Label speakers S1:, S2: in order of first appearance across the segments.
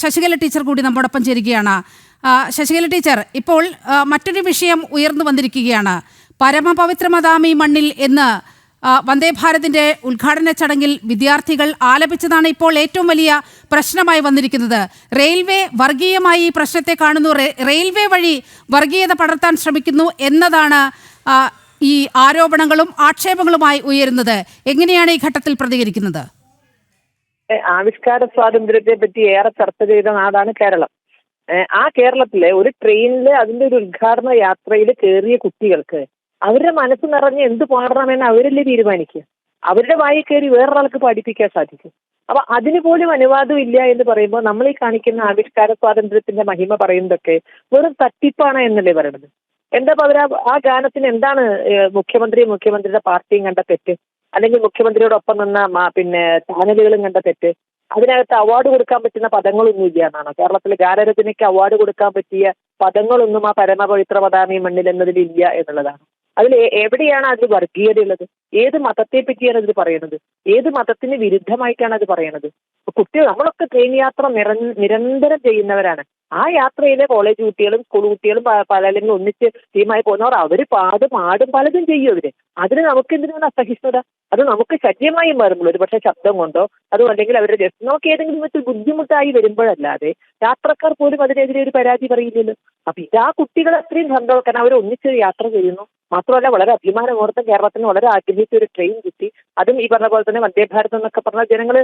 S1: Sasikala teacher കൂടി നമ്മോടൊപ്പം ചേരുകയാണ്. ശശികല ടീച്ചർ ഇപ്പോൾ മറ്റൊരു വിഷയം ഉയർന്നു വന്നിരിക്കുകയാണ്. പരമപവിത്രമതാമി മണ്ണിൽ എന്ന് വന്ദേ ഭാരതിന്റെ ഉദ്ഘാടന ചടങ്ങിൽ വിദ്യാർത്ഥികൾ ആലപിച്ചതാണ് ഇപ്പോൾ ഏറ്റവും വലിയ പ്രശ്നമായി വന്നിരിക്കുന്നത്. റെയിൽവേ വർഗീയമായി ഈ പ്രശ്നത്തെ കാണുന്നു. റെയിൽവേ വഴി വർഗീയത പടർത്താൻ ശ്രമിക്കുന്നു എന്നതാണ് ഈ ആരോപണങ്ങളും ആക്ഷേപങ്ങളുമായി ഉയരുന്നത്. എങ്ങനെയാണ് ഈ ഘട്ടത്തിൽ പ്രതികരിക്കുന്നത്?
S2: ആവിഷ്കാര സ്വാതന്ത്ര്യത്തെ പറ്റി ഏറെ ചർച്ച ചെയ്ത നാടാണ് കേരളം. ആ കേരളത്തിലെ ഒരു ട്രെയിനിൽ അതിന്റെ ഒരു ഉദ്ഘാടന യാത്രയിൽ കയറിയ കുട്ടികൾക്ക് അവരുടെ മനസ്സ് നിറഞ്ഞ് എന്ത് പാടണമെന്ന് അവരല്ലേ തീരുമാനിക്കുക? അവരുടെ വായി കയറി വേറൊരാൾക്ക് പഠിപ്പിക്കാൻ സാധിക്കും. അപ്പൊ അതിന് പോലും അനുവാദം ഇല്ല എന്ന് പറയുമ്പോൾ നമ്മൾ ഈ കാണിക്കുന്ന ആവിഷ്കാര സ്വാതന്ത്ര്യത്തിന്റെ മഹിമ പറയുന്നതൊക്കെ വെറും തട്ടിപ്പാണ് എന്നല്ലേ പറയുന്നത് എന്താ ഇപ്പൊ ആ- ഗാനത്തിന് എന്താണ് മുഖ്യമന്ത്രി മുഖ്യമന്ത്രിയും മുഖ്യമന്ത്രിയുടെ പാർട്ടിയും കണ്ട തെറ്റ്? അല്ലെങ്കിൽ മുഖ്യമന്ത്രിയോടൊപ്പം നിന്ന പിന്നെ ചാനലുകളും കണ്ട തെറ്റ്. അതിനകത്ത് അവാർഡ് കൊടുക്കാൻ പറ്റുന്ന പദങ്ങളൊന്നും ഇല്ല എന്നാണ്. കേരളത്തിലെ ഗാനരചനയ്ക്ക് അവാർഡ് കൊടുക്കാൻ പറ്റിയ പദങ്ങളൊന്നും ആ പരമപവിത്ര പദാമി മണ്ണിൽ എന്നതിൽ ഇല്ല എന്നുള്ളതാണ്. അതിൽ എവിടെയാണ് അതിൽ വർഗീയത ഉള്ളത്? ഏത് മതത്തെ പറ്റിയാണ് അതിൽ പറയുന്നത്? ഏത് മതത്തിന് വിരുദ്ധമായിട്ടാണ് അത് പറയുന്നത് കുട്ടികൾ നമ്മളൊക്കെ ട്രെയിൻ യാത്ര നിര- നിരന്തരം ചെയ്യുന്നവരാണ്. ആ യാത്രയിലെ കോളേജ് കുട്ടികളും സ്കൂൾ കുട്ടികളും പല ഒന്നിച്ച് ടീമായി പോകുന്നവർ അവർ പാടും പാടും പലതും ചെയ്യും അവർ. അതിന് നമുക്ക് എന്തിനാണ് അസഹിഷ്ണുത? അത് നമുക്ക് ശല്യമായി മാറുമ്പോൾ ഒരു പക്ഷേ ശബ്ദം കൊണ്ടോ അതോ അല്ലെങ്കിൽ അവരുടെ ജസ്റ്റ് നമുക്ക് ഏതെങ്കിലും വിധത്തിൽ ബുദ്ധിമുട്ടായി വരുമ്പോഴല്ലാതെ യാത്രക്കാർ പോലും അതിനെതിരെ ഒരു പരാതി പറയില്ലല്ലോ. അപ്പൊ ഇത് ആ കുട്ടികൾ അത്രയും സന്തോഷം അവർ ഒന്നിച്ച് യാത്ര ചെയ്യുന്നു. മാത്രമല്ല വളരെ അഭിമാനമുഹൂർത്തം കേരളത്തിന് വളരെ ആഗ്രഹിച്ച ഒരു ട്രെയിൻ കിട്ടി. അതും ഈ പറഞ്ഞ പോലെ തന്നെ വന്ദേഭാരത് എന്നൊക്കെ പറഞ്ഞ ജനങ്ങൾ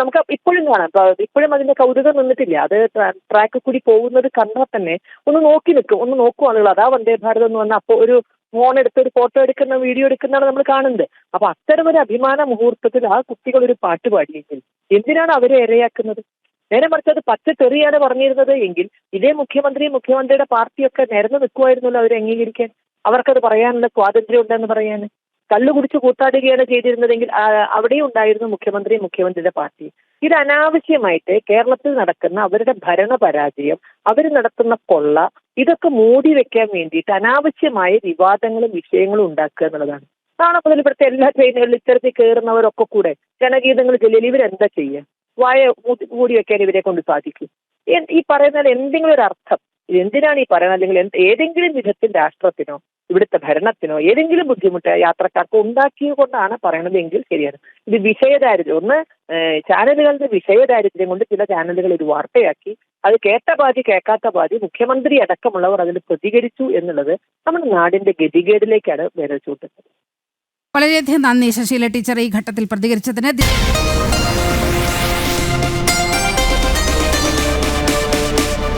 S2: നമുക്ക് ഇപ്പോഴും കാണാം. ഇപ്പോഴും അതിന്റെ കൗതുകം നിന്നിട്ടില്ല. അത് ട്രാക്കിൽ കൂടി പോകുന്നത് കണ്ടാൽ തന്നെ ഒന്ന് നോക്കി നിൽക്കും. ഒന്ന് നോക്കും ആളുകൾ. അതാ വന്ദേഭാരത് എന്ന് പറഞ്ഞാൽ അപ്പോൾ ഒരു ഫോൺ എടുത്ത് ഒരു ഫോട്ടോ എടുക്കുന്ന വീഡിയോ എടുക്കുന്നതാണ് നമ്മൾ കാണുന്നത്. അപ്പൊ അത്തരം ഒരു അഭിമാന മുഹൂർത്തത്തിൽ ആ കുട്ടികൾ ഒരു പാട്ട് പാടിയെങ്കിൽ എന്തിനാണ് അവരെ ഇരയാക്കുന്നത്? നേരെ മറിച്ച് അത് പച്ചത്തെറിയാണ് പറഞ്ഞിരുന്നത് എങ്കിൽ ഇതേ മുഖ്യമന്ത്രി മുഖ്യമന്ത്രിയുടെ പാർട്ടിയൊക്കെ നിരന്ന് നിൽക്കുമായിരുന്നല്ലോ അവർ അംഗീകരിക്കാൻ. അവർക്കത് പറയാനുള്ള സ്വാതന്ത്ര്യം ഉണ്ടെന്ന് പറയാൻ. കള്ളു കൂത്താടുകയാണ് ചെയ്തിരുന്നതെങ്കിൽ അവിടെ ഉണ്ടായിരുന്നു മുഖ്യമന്ത്രി മുഖ്യമന്ത്രിയുടെ പാർട്ടി. ഇത് അനാവശ്യമായിട്ട് കേരളത്തിൽ നടക്കുന്ന അവരുടെ ഭരണ പരാജയം അവർ നടത്തുന്ന കൊള്ള ഇതൊക്കെ മൂടി വെക്കാൻ വേണ്ടിയിട്ട് അനാവശ്യമായ വിവാദങ്ങളും വിഷയങ്ങളും ഉണ്ടാക്കുക എന്നുള്ളതാണ്. നാളെ മുതൽ ഇവിടുത്തെ എല്ലാ ട്രെയിനുകളിലും ഇത്തരത്തിൽ കയറുന്നവരൊക്കെ കൂടെ. ജനഗീതങ്ങൾ ചൊല്ലിയാൽ ഇവരെന്താ ചെയ്യുക? വായ മൂടി- വെക്കാൻ ഇവരെ കൊണ്ട് സാധിക്കും. ഈ പറയുന്നതിൽ എന്തെങ്കിലും ഒരു അർത്ഥം എന്തിനാണ് ഈ പറയുന്നത്? അല്ലെങ്കിൽ ഏതെങ്കിലും വിധത്തിൽ രാഷ്ട്രത്തിനോ ഇവിടുത്തെ ഭരണത്തിനോ ഏതെങ്കിലും ബുദ്ധിമുട്ട് യാത്രക്കാർക്ക് ഉണ്ടാക്കിയത് കൊണ്ടാണ് പറയണതെങ്കിൽ ശരിയാണ്. ഇത് വിഷയദാരിദ്ര്യം. ഒന്ന് ചാനലുകളുടെ വിഷയദാരിദ്ര്യം കൊണ്ട് ചില ചാനലുകൾ ഇത് വാർത്തയാക്കി അത് കേട്ട പാതി കേൾക്കാത്ത പാതി മുഖ്യമന്ത്രി അടക്കമുള്ളവർ അതിൽ പ്രതികരിച്ചു എന്നുള്ളത് നമ്മുടെ നാടിന്റെ ഗതികേടിലേക്കാണ് വിരൽ ചൂട്ടുന്നത്
S1: വളരെയധികം നന്ദി ശശീല ടീച്ചർ ഈ ഘട്ടത്തിൽ പ്രതികരിച്ചതിന്.